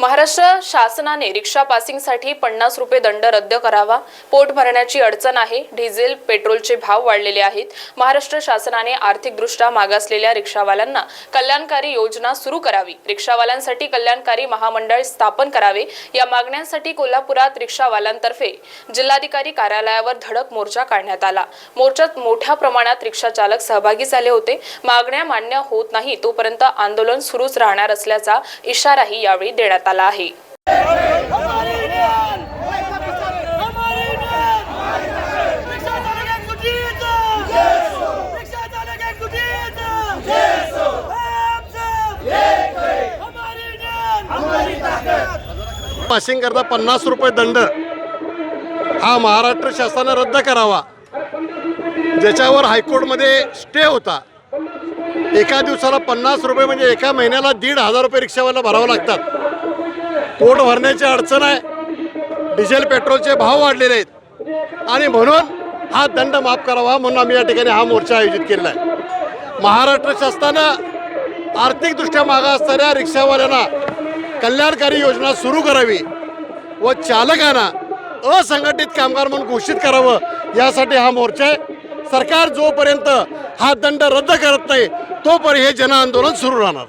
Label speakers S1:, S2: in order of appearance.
S1: महाराष्ट्र शासनाने रिक्षा पासिंगसाठी पन्नास रुपये दंड रद्द करावा. पोट भरण्याची अडचण आहे. डिझेल पेट्रोलचे भाव वाढलेले आहेत. महाराष्ट्र शासनाने आर्थिकदृष्ट्या मागासलेल्या रिक्षावाल्यांना कल्याणकारी योजना सुरू करावी. रिक्षावाल्यांसाठी कल्याणकारी महामंडळ स्थापन करावे. या मागण्यांसाठी कोल्हापुरात रिक्षावाल्यांतर्फे जिल्हाधिकारी कार्यालयावर धडक मोर्चा काढण्यात आला. मोर्चात मोठ्या प्रमाणात रिक्षाचालक सहभागी झाले होते. मागण्या मान्य होत नाही तोपर्यंत आंदोलन सुरूच राहणार असल्याचा इशाराही यावेळी देण्यात आला आहे.
S2: पासिंग करता पन्नास रुपये दंड. हा महाराष्ट्र शासनानं रद्द करावा. ज्याच्यावर हायकोर्टमध्ये स्टे होता. एका दिवसाला पन्नास रुपये म्हणजे एका महिन्याला दीड हजार रुपये रिक्षावाला भरावं लागतात. पोट भरण्याची अडचण आहे. डिझेल पेट्रोलचे भाव वाढलेले आहेत. आणि म्हणून हा दंड माफ करावा म्हणून आम्ही या ठिकाणी हा मोर्चा आयोजित केलेला आहे. महाराष्ट्र शासनानं आर्थिकदृष्ट्या मागा असणाऱ्या रिक्षावाल्यांना कल्याणकारी योजना सुरू करावी व चालकांना असंघटित कामगार म्हणून घोषित करावं यासाठी हा मोर्चा आहे. सरकार जोपर्यंत हा दंड रद्द करत नाही तोपर्यंत हे जनआंदोलन सुरू राहणार.